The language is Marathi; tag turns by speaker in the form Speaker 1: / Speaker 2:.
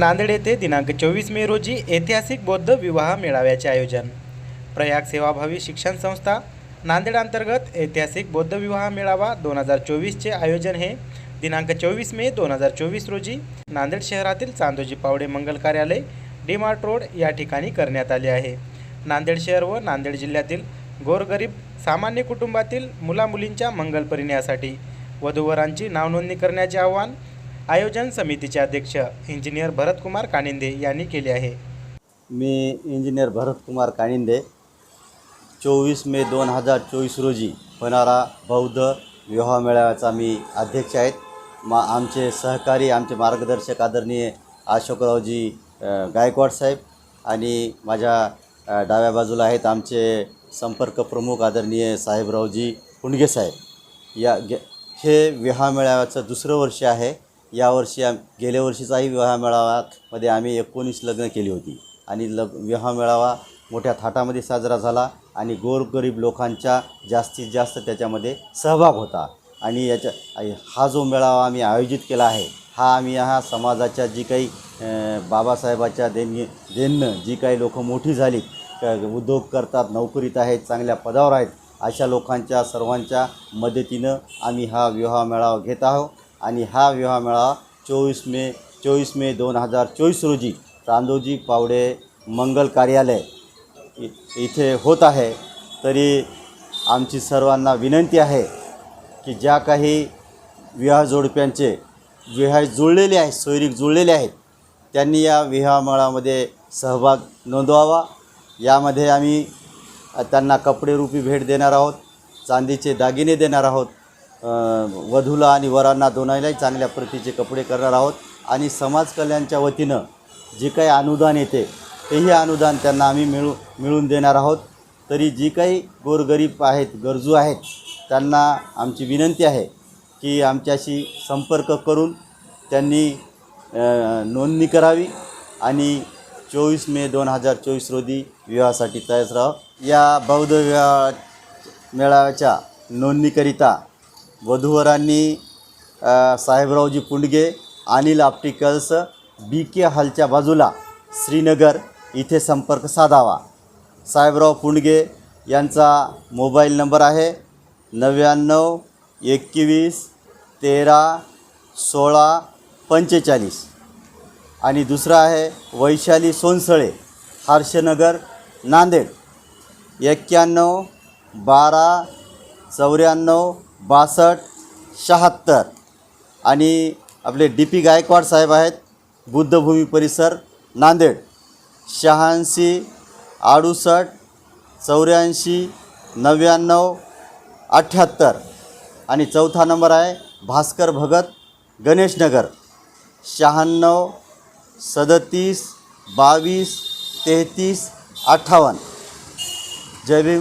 Speaker 1: नांदेड येथे दिनांक चोवीस मे रोजी ऐतिहासिक बौद्ध विवाह मेळाव्याचे आयोजन. प्रयाग सेवाभावी शिक्षण संस्था नांदेड अंतर्गत ऐतिहासिक बौद्ध विवाह मेळावा दोन हजार चोवीसचे आयोजन हे दिनांक चोवीस मे दोन हजार चोवीस रोजी नांदेड शहरातील चांदोजी पावडे मंगल कार्यालय डीमार्ट रोड या ठिकाणी करण्यात आले आहे. नांदेड शहर व नांदेड जिल्ह्यातील गोरगरीब सामान्य कुटुंबातील मुलामुलींच्या मंगल परिणयासाठी वधूवरांची नावनोंदणी करण्याचे आवाहन आयोजन समितीचे अध्यक्ष इंजिनियर भरतकुमार कानिंदे यांनी केले आहे.
Speaker 2: मी इंजिनियर भरतकुमार कानिंदे चोवीस मे दोन हजार चोवीस रोजी होणारा बौद्ध विवाह मेळाव्याचा मी अध्यक्ष आहेत. मा आमचे सहकारी आमचे मार्गदर्शक आदरणीय अशोकरावजी गायकवाड साहेब आणि माझ्या डाव्या बाजूला आहेत आमचे संपर्क प्रमुख आदरणीय साहेबरावजी हुंडगे साहेब. या गे हे विवाह मेळाव्याचं दुसरं वर्ष आहे. यावर्षी आम गेल्या वर्षीचाही विवाह मेळाव्यामध्ये आम्ही एकोणीस लग्न केली होती. आणि लग विवाह मेळावा मोठ्या थाटामध्ये साजरा झाला आणि गोरगरीब लोकांच्या जास्तीत जास्त त्याच्यामध्ये सहभाग होता. आणि याच्या हा जो मेळावा आम्ही आयोजित केला आहे हा आम्ही हा समाजाच्या जी काही बाबासाहेबाच्या देणगी देणं जी काही लोकं मोठी झाली उद्योग करतात नोकरीत आहेत चांगल्या पदावर आहेत अशा लोकांच्या सर्वांच्या मदतीनं आम्ही हा विवाह मेळावा घेत आहोत. आणि हा विवाह मेळावा चोवीस मे चोवीस मे दोन हजार चोवीस रोजी चांदोजी पावडे मंगल कार्यालय इ- इथे होत आहे. तरी आमची सर्वांना विनंती आहे की ज्या काही विवाह जोडप्यांचे विवाह जुळलेले आहेत सोयरीक जुळलेले आहेत त्यांनी या विवाह मेळामध्ये सहभाग नोंदवावा. यामध्ये आम्ही त्यांना कपडेरूपी भेट देणार आहोत चांदीचे दागिने देणार आहोत वधूला आणि वरांना दोन्हीलाही चांगल्या प्रतीचे कपडे करणार आहोत. आणि समाज कल्याणच्या वतीनं जे काही अनुदान येते तेही अनुदान त्यांना आम्ही मिळू मिळून देणार आहोत. तरी जी काही गोरगरीब आहेत गरजू आहेत त्यांना आमची विनंती आहे की आमच्याशी संपर्क करून त्यांनी नोंदणी करावी आणि चोवीस मे दोन हजार चोवीस रोजी विवाहासाठी तयार राहावं. या बौद्ध विवाह मेळाव्याच्या नोंदणीकरिता वधूवरांनी साहेबरावजी पुंडगे अनिल ऑप्टिकल्स बी के हॉलच्या बाजूला श्रीनगर इथे संपर्क साधावा. साहेबराव पुंडगे यांचा मोबाईल नंबर आहे नव्याण्णव एकवीस तेरा सोळा पंचेचाळीस. आणि दुसरा आहे वैशाली सोनसळे हर्षनगर नांदेड. एक्क्याण्णव बारा चौऱ्याण्णव बासष्ट शहात्तर. आणि आपले डी पी गायकवाड साहेब आहेत बुद्धभूमी परिसर नांदेड. शहाऐंशी अडुसष्ट चौऱ्याऐंशी नव्याण्णव अठ्ठ्याहत्तर आणि चौथा नंबर आहे भास्कर भगत गणेशनगर शहाण्णव सदतीस बावीस तेहतीस अठ्ठावन्न. जय भीम.